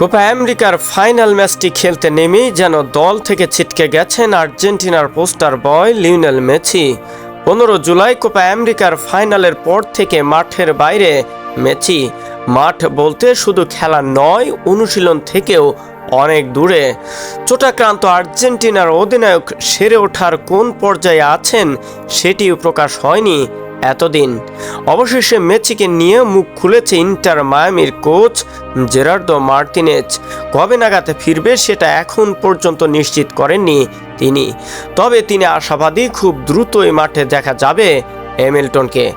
Copa আমেরিকার final ম্যাচটি খেলতে নেমেই যেন দল থেকে ছিটকে গেছেন আর্জেন্টিনার পোস্টার বয় লিওনেল মেসি। পনেরো জুলাই কোপা আমেরিকার ফাইনালের পর থেকে মাঠের বাইরে মেসি। মাঠ বলতে শুধু খেলা নয়, অনুশীলন থেকেও অনেক দূরে। চোটাক্রান্ত আর্জেন্টিনার অধিনায়ক সেরে ওঠার কোন পর্যায়ে আছেন সেটিও প্রকাশ হয়নি। এতদিন। অবশেষে মেসিকে নিয়ে মুখ খুলেছে ইন্টার মায়ামির কোচ জেরার্দো মার্টিনেজ কবে নাগাদ ফিরবে সেটা এখন পর্যন্ত নিশ্চিত করেননি তিনি। তবে তিনি আশাবাদী খুব দ্রুতই মাঠে দেখা যাবে হ্যামিল্টনকে।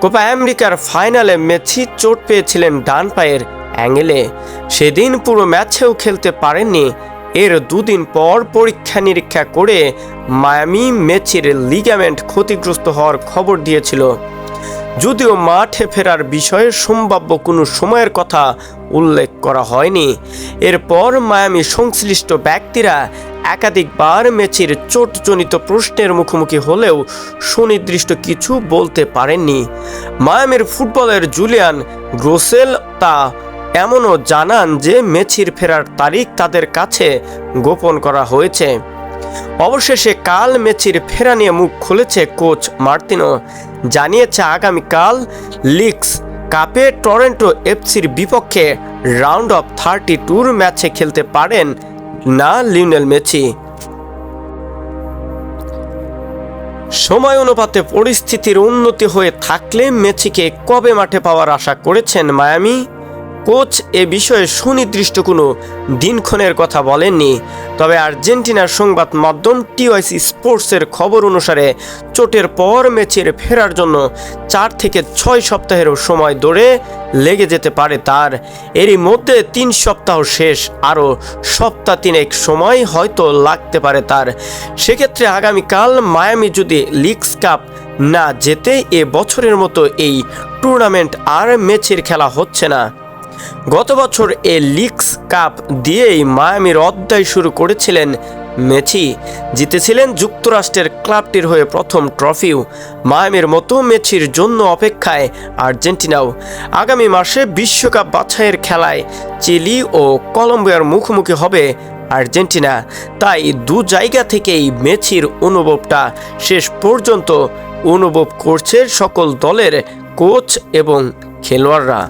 কোপা আমেরিকার ফাইনালে মেসি চোট পেয়েছিলেন ডান পায়ের অ্যাঙ্গেলে। সেদিন পুরো ম্যাচেও খেলতে পারেননি এর দুদিন পর পরীক্ষা নিরীক্ষা করে মায়ামি মেচির লিগামেন্ট ক্ষতিগ্রস্ত হওয়ার খবর দিয়েছিল। যদিও মাঠে ফেরার বিষয়ে সম্ভাব্য কোনো সময়ের কথা উল্লেখ করা হয়নি, এরপর মায়ামি সংশ্লিষ্ট ব্যক্তিরা একাধিকবার ম্যাচের চোটজনিত প্রশ্নের মুখোমুখি হলেও সুনির্দিষ্ট কিছু বলতে পারেননি। মায়ামির ফুটবলের জুলিয়ান গ্রোসেল তা এমনও জানান যে মেছির ফেরার তারিখ তাদের কাছে গোপন করা হয়েছে। অবশেষে কাল মেছির ফেরা নিয়ে মুখ খুলেছে কোচ মার্তিনো। জানিয়েছে আগামীকাল লিগস কাপে টরেন্টো এফসির বিপক্ষে রাউন্ড অফ থার্টি টুর ম্যাচে খেলতে পারেন না লিওনেল মেসি। সময় অনুপাতে পরিস্থিতির উন্নতি হয়ে থাকলে মেসিকে কবে মাঠে পাওয়ার আশা করেছেন মায়ামি? কোচ এ বিষয়ে সুনির্দিষ্ট কোনো দিনক্ষণের কথা বলেননি। তবে আর্জেন্টিনার সংবাদ মাধ্যম টিওয়াইসি স্পোর্টসের খবর অনুসারে, চোটের পর ম্যাচের ফেরার জন্য চার থেকে ছয় সপ্তাহেরও সময় ধরে লেগে যেতে পারে তার। এরই মধ্যে তিন সপ্তাহ শেষ, আরও সপ্তাহ তিনেক সময় হয়তো লাগতে পারে তার। সেক্ষেত্রে আগামীকাল মায়ামি যদি লিগস কাপ না যেতে এ বছরের মতো এই টুর্নামেন্ট আর ম্যাচের খেলা হচ্ছে না। গত বছর এ লিগস কাপ দিয়েই মায়ামির অধ্যায় শুরু করেছিলেন মেচি জিতেছিলেন যুক্তরাষ্ট্রের ক্লাবটির হয়ে প্রথম ট্রফিও। মায়ামির মতো মেচির জন্য অপেক্ষায় আর্জেন্টিনাও। আগামী মাসে বিশ্বকাপ বাছাইয়ের খেলায় চিলি ও কলম্বিয়ার মুখোমুখি হবে আর্জেন্টিনা। তাই দু জায়গা থেকেই মেছির অনুভবটা শেষ পর্যন্ত অনুভব করছে সকল দলের কোচ এবং খেলোয়াড়রা।